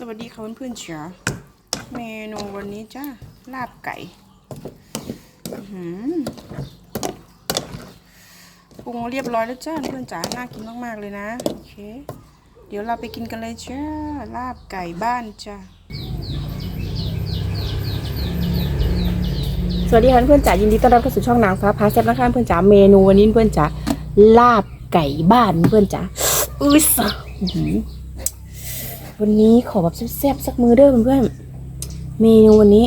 สวัสดีค่ะเพื่อนๆเชียเมนูวันนี้จ้าลาบไก่อือหือปรุงเรียบร้อยแล้วจ้าเพื่อนจ๋าน่ากินมากๆเลยนะโอเค เดี๋ยวเราไปกินกันเลยจ้าลาบไก่บ้านจ้าสวัสดีค่ะเพื่อนจ๋ายินดีต้อนรับเข้าสู่ช่องนางฟ้าพาแซ่บนะคะเพื่อนจ๋าเมนูวันนี้เพื่อนจ๋าลาบไก่บ้านเพื่อนจ๋าอุ้ยสะ วันนี้ขอแบบแซ่บๆสักมือเด้อเพื่อนๆเมนูวันนี้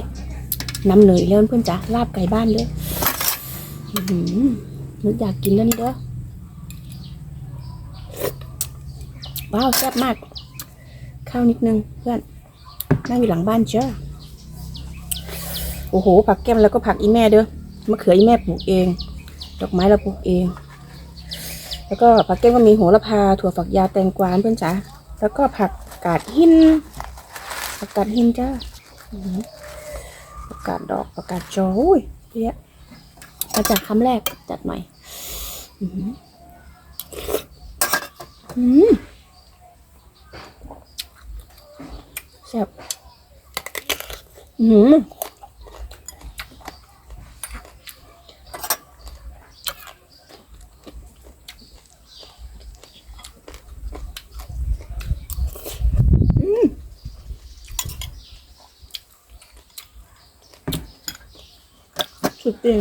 นำเหนยแล้วเพื่อนจ๋าลาบไก่บ้านเลยอื้อหือนึกอยากกินแล้วนี่เด้อว้าวแซ่บมาก ข้าวนิดนึงเพื่อนนั่งอยู่หลังบ้านเจ้าโอ้โห ผักแก้มแล้วก็ผักอีแม่เด้อมะเขืออีแม่ปลูกเอง ดอกไม้เราปลูกเอง แล้วก็ผักแก้มก็มีโหระพาถั่วฝักยาวแตงกวาเพื่อนจ๋าแล้วก็ผัก กาศหินผักกาดหินจ้าอื้อหือผักกาดดอกผักกาดจออุ้ยเยอะมาจากคำแรกจัดหน่อยอือหืออืมแซ่บอืมหือ สุดจริง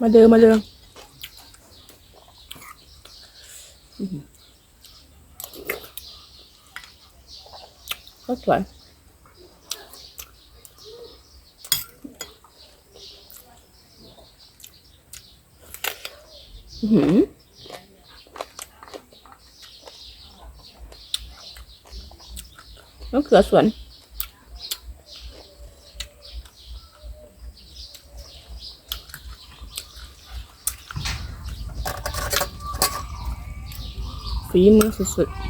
มาเดินมาเดินอื้อหือก็สวย หือมะเขือสวน ฝีมือสุดๆ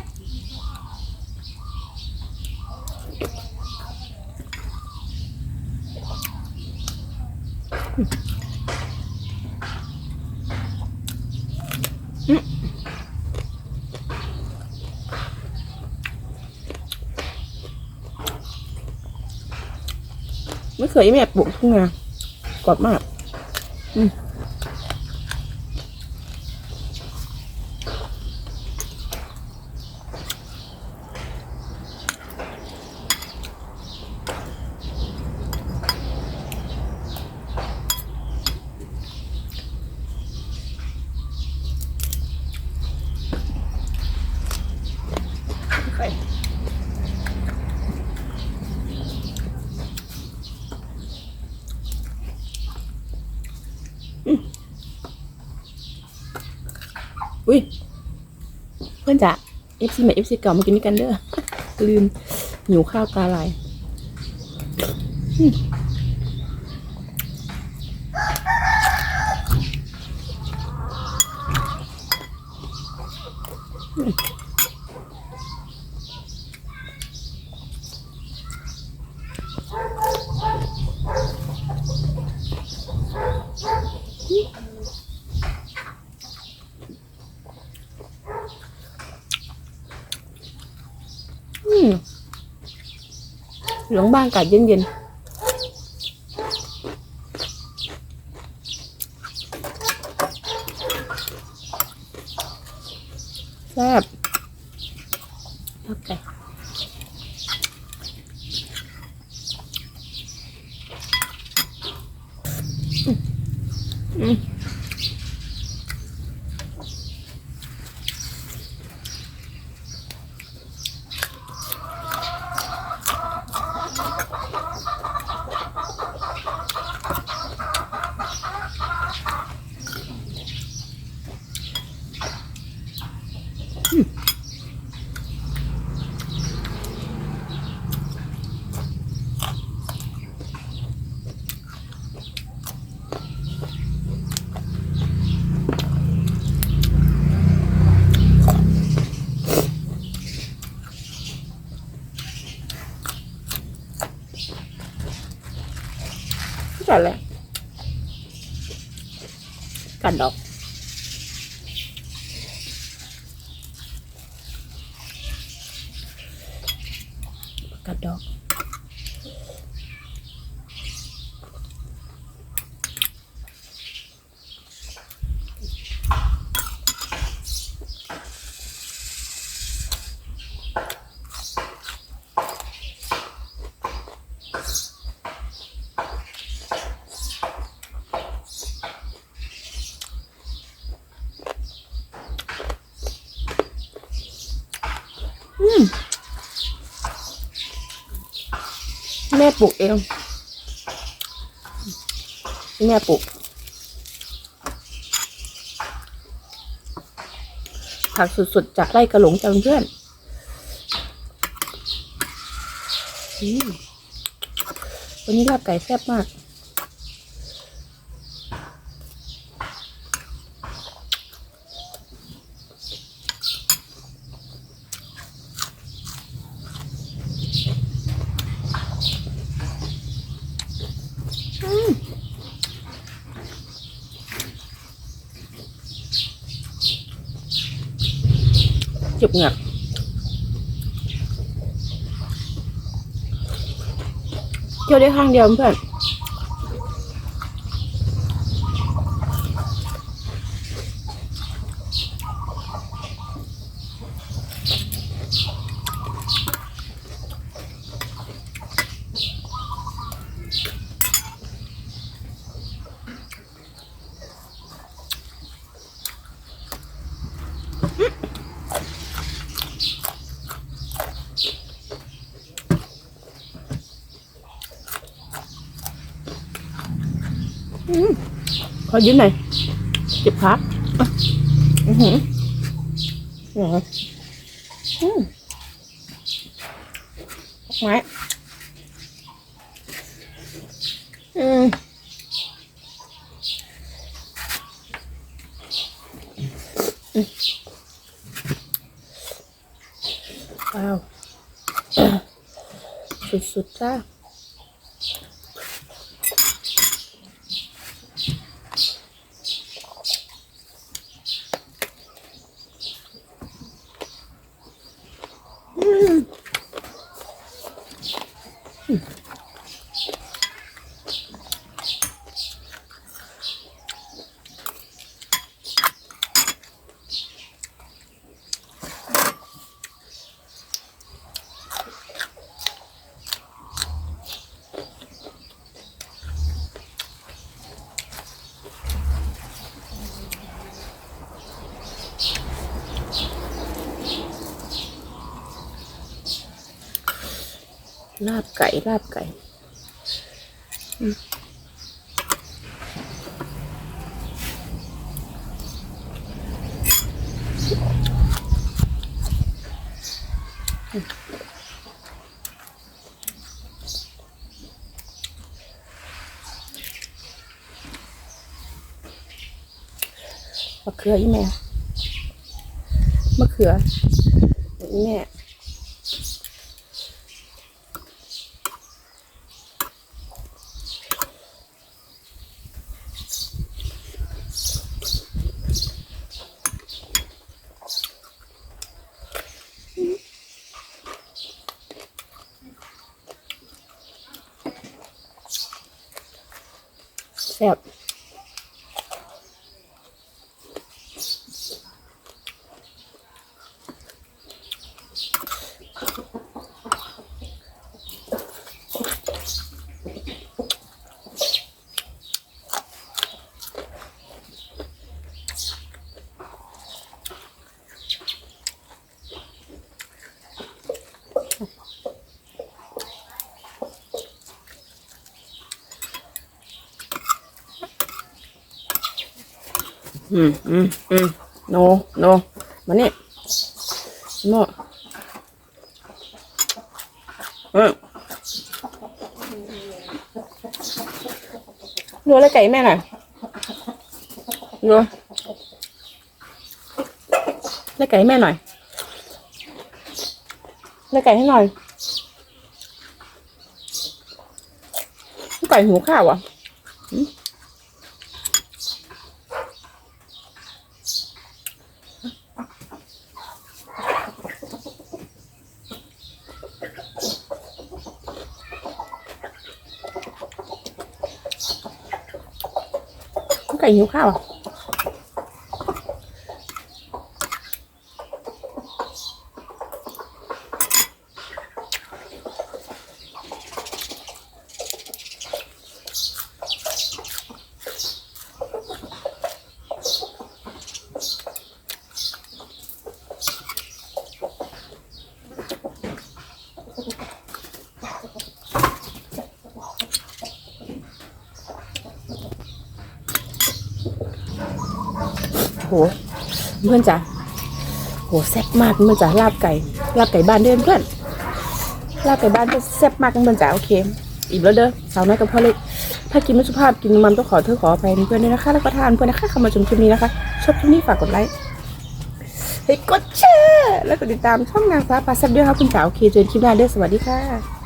ะ เขยแม่ปลูกทุ่งนากรอบมาก อืม พื่อนจะเอฟซีใหม่เอฟซีเก่ามากินด้วยกันเด้อลืมหิวข้าวตาลายอืมอืม หลงบ้านอากาศเย็นๆแซ่บโอเคอืม อืมจัดเลยกันดอก กัดดอก แม่ปลูกเอง แม่ปลูก ผักสุดๆ จากไร่กระหลงจังเพื่อนอืมวันนี้ลาบไก่แซ่บมาก จุบเงือกเที่ยวได้ข้างเดียวเพื่อน ขอยืนหน่อยเจ็บข Hmm. ลาบไก่ ลาบไก่มะเขืออีแม่มะเขืออีแม่ แซ่บ อืมอืมอืมโนโนมานี่โนเออเนื้อะไรไก่แม่หน่อยเนื้อะไรไก่แม่หน่อยอะไรไก่ให้หน่อยไก่หิวข้าวอะ ก่หิวข้าว เพื่อนจ๋าโหแซ่บมากเพื่อนจ๋าลาบไก่ลาบไก่บ้านเด้อเพื่อนลาบไก่บ้านก็แซ่บมากเพื่อนจ๋าโอเคอิ่มแล้วเด้อสาวน้อยกับพ่อเล็กถ้ากินไม่สุภาพกินมันต้องขอเธอขออภัยเพื่อนด้วยนะคะแล้วก็ทานเพื่อนนะคะเข้ามาชมคลิปนี้นะคะชอบคลิปนี้ฝากกดไลค์ให้กดแชร์แล้วก็ติดตามช่องนางฟ้าปลาแซ่บด้วยค่ะคุณจ๋าโอเคเจอกันคลิปหน้าเด้อสวัสดีค่ะ